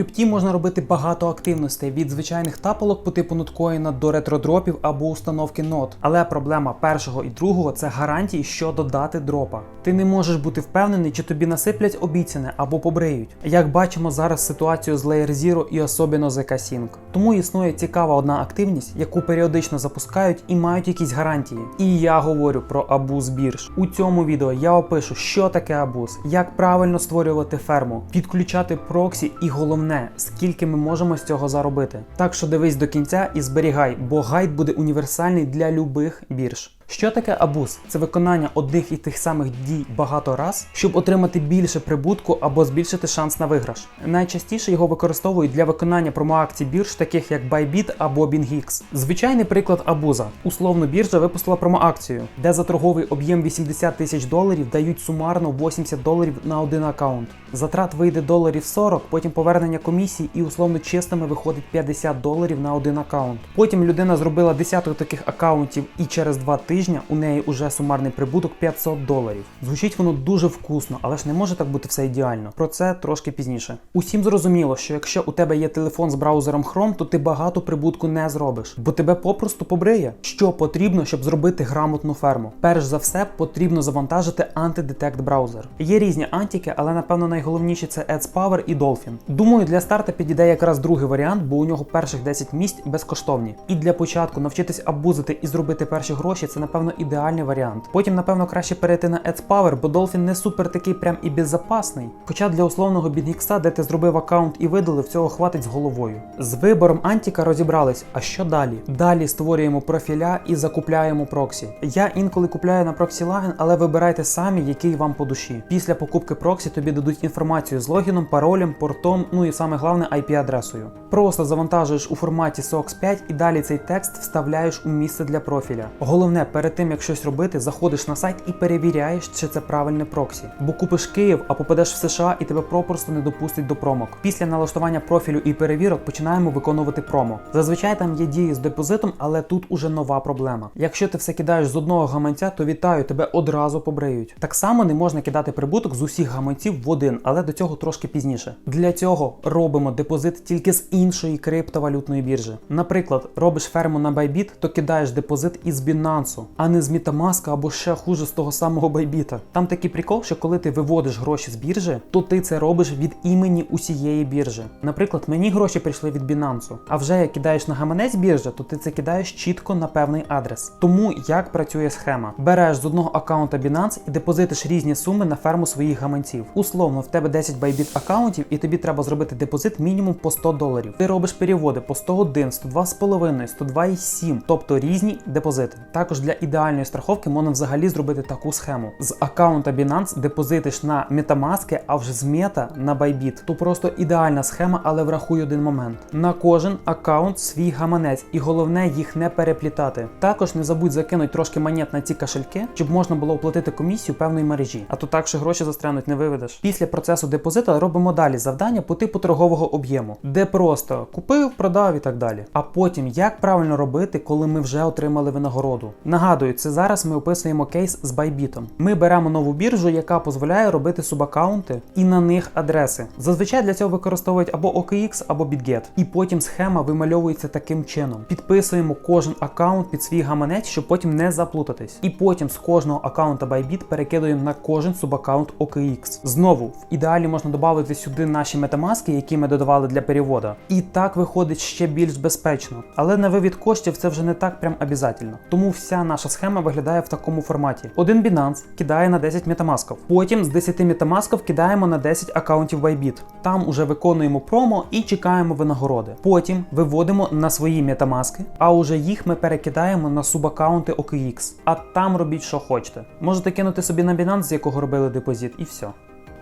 крипті можна робити багато активностей від звичайних тапалок по типу ноткоїна до ретродропів або установки нот. Але проблема першого і другого це гарантії щодо дати дропа. Ти не можеш бути впевнений, чи тобі насиплять обіцяне або побриють. Як бачимо зараз ситуацію з Layer Zero і особливо з EK-Sync. Тому існує цікава одна активність, яку періодично запускають і мають якісь гарантії. І я говорю про абуз бірж. У цьому відео я опишу, що таке абуз, як правильно створювати ферму, підключати проксі і головне, скільки ми можемо з цього заробити. Так що дивись до кінця і зберігай, бо гайд буде універсальний для любих бірж. Що таке абуз? Це виконання одних і тих самих дій багато раз, щоб отримати більше прибутку або збільшити шанс на виграш. Найчастіше його використовують для виконання промоакцій бірж, таких як Bybit або BingX. Звичайний приклад абуза. Условно біржа випустила промоакцію, де за торговий об'єм 80 тисяч доларів дають сумарно 80 доларів на один аккаунт. Затрат вийде доларів 40, потім повернення комісії і условно чистими виходить 50 доларів на один аккаунт. Потім людина зробила десяток таких аккаунтів і через два тижні у неї уже сумарний прибуток 500 доларів. Звучить воно дуже вкусно, але ж не може так бути все ідеально. Про це трошки пізніше. Усім зрозуміло, що якщо у тебе є телефон з браузером Chrome, то ти багато прибутку не зробиш, бо тебе попросту побриє. Що потрібно, щоб зробити грамотну ферму? Перш за все, потрібно завантажити антидетект браузер. Є різні антики, але напевно найголовніші це AdsPower і Dolphin. Думаю, для старта підійде якраз другий варіант, бо у нього перших 10 місць безкоштовні. І для початку навчитись абузити і зробити перші гроші це напевно ідеальний варіант. Потім, напевно, краще перейти на AdsPower, бо Dolphin не супер такий прям і беззапасний. Хоча для условного BingX, де ти зробив аккаунт і видалив, цього хватить з головою. З вибором антіка розібрались. А що далі? Далі створюємо профіля і закупляємо проксі. Я інколи купляю на проксі лагін, але вибирайте самі, який вам по душі. Після покупки проксі тобі дадуть інформацію з логіном, паролем, портом, ну і саме головне IP-адресою. Просто завантажуєш у форматі SOX 5 і далі цей текст вставляєш у місце для профіля. Головне, перед тим як щось робити, заходиш на сайт і перевіряєш, чи це правильне проксі. Бо купиш Київ, а попадеш в США і тебе попросту не допустять до промок. Після налаштування профілю і перевірок починаємо виконувати промо. Зазвичай там є дії з депозитом, але тут уже нова проблема. Якщо ти все кидаєш з одного гаманця, то вітаю, тебе одразу побриють. Так само не можна кидати прибуток з усіх гаманців в один, але до цього трошки пізніше. Для цього робимо депозит тільки з іншої криптовалютної біржі. Наприклад, робиш ферму на Bybit, то кидаєш депозит із Binance, а не з Metamask або ще хуже з того самого Bybit. Там такий прикол, що коли ти виводиш гроші з біржі, то ти це робиш від імені усієї біржі. Наприклад, мені гроші прийшли від Binance, а вже як кидаєш на гаманець біржі, то ти це кидаєш чітко на певний адрес. Тому як працює схема? Береш з одного аккаунта Binance і депозитиш різні суми на ферму своїх гаманців. Условно, в тебе 10 Bybit аккаунтів, і тобі треба зробити депозит мінімум по 100 доларів. Ти робиш переводи по 101, 102,5, 102,7, тобто різні депозити. Також для ідеальної страховки можна взагалі зробити таку схему. З аккаунта Binance депозитиш на Metamask, а вже з Meta на Bybit. То просто ідеальна схема, але врахуй один момент. На кожен аккаунт свій гаманець, і головне їх не переплітати. Також не забудь закинути трошки монет на ці кошельки, щоб можна було оплатити комісію певної мережі. А то так, що гроші застрянуть, не виведеш. Після процесу депозиту робимо далі завдання по типу торгового об'єму, де просто купив, продав і так далі. А потім як правильно робити, коли ми вже отримали винагороду. Нагадую, це зараз ми описуємо кейс з Bybit. Ми беремо нову біржу, яка дозволяє робити субаккаунти і на них адреси. Зазвичай для цього використовують або OKX, або BitGet. І потім схема вимальовується таким чином: підписуємо кожен аккаунт під свій гаманець, щоб потім не заплутатись. І потім з кожного аккаунта Bybit перекидуємо на кожен субаккаунт OKX. Знову в ідеалі можна додати сюди наші метамаски, які ми додавали для перевода. І так виходить ще більш безпечно. Але на вивід коштів це вже не так прям обязательно. Тому вся наша схема виглядає в такому форматі: один Binance кидає на 10 метамасків. Потім з 10 метамасків кидаємо на 10 аккаунтів Bybit. Там уже виконуємо промо і чекаємо винагороди. Потім виводимо на свої метамаски, а уже їх ми перекидаємо на субаккаунти OKX. А там робіть, що хочете. Можете кинути собі на Binance, з якого робили депозит, і все.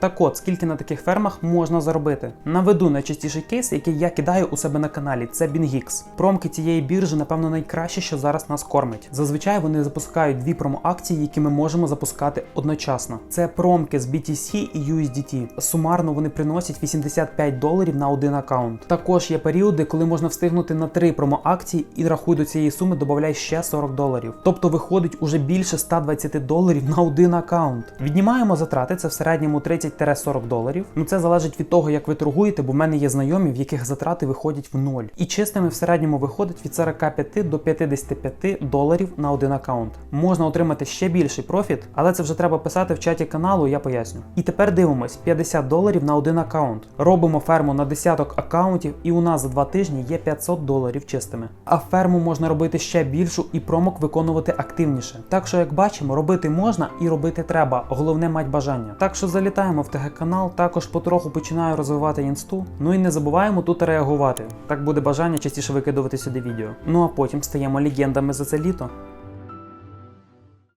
Так от, скільки на таких фермах можна заробити? Наведу найчастіший кейс, який я кидаю у себе на каналі. Це BingX. Промки цієї біржі, напевно, найкраще, що зараз нас кормить. Зазвичай вони запускають дві промо-акції, які ми можемо запускати одночасно. Це промки з BTC і USDT. Сумарно вони приносять 85 доларів на один аккаунт. Також є періоди, коли можна встигнути на три промо-акції і рахуй до цієї суми додай ще 40 доларів. Тобто виходить уже більше 120 доларів на один аккаунт. Віднімаємо затрати, це в середньому 30 30-40 доларів. Ну це залежить від того, як ви торгуєте, бо в мене є знайомі, в яких затрати виходять в ноль. І чистими в середньому виходить від 45 до 55 доларів на один аккаунт. Можна отримати ще більший профіт, але це вже треба писати в чаті каналу, я поясню. І тепер дивимось: 50 доларів на один аккаунт. Робимо ферму на десяток аккаунтів, і у нас за два тижні є 500 доларів чистими. А ферму можна робити ще більшу і промок виконувати активніше. Так що, як бачимо, робити можна і робити треба. Головне мать бажання. Так що залітаємо в ТГ канал, також потроху починаю розвивати інсту. Ну і не забуваємо тут реагувати. Так буде бажання частіше викидувати сюди відео. Ну а потім стаємо легендами за це літо.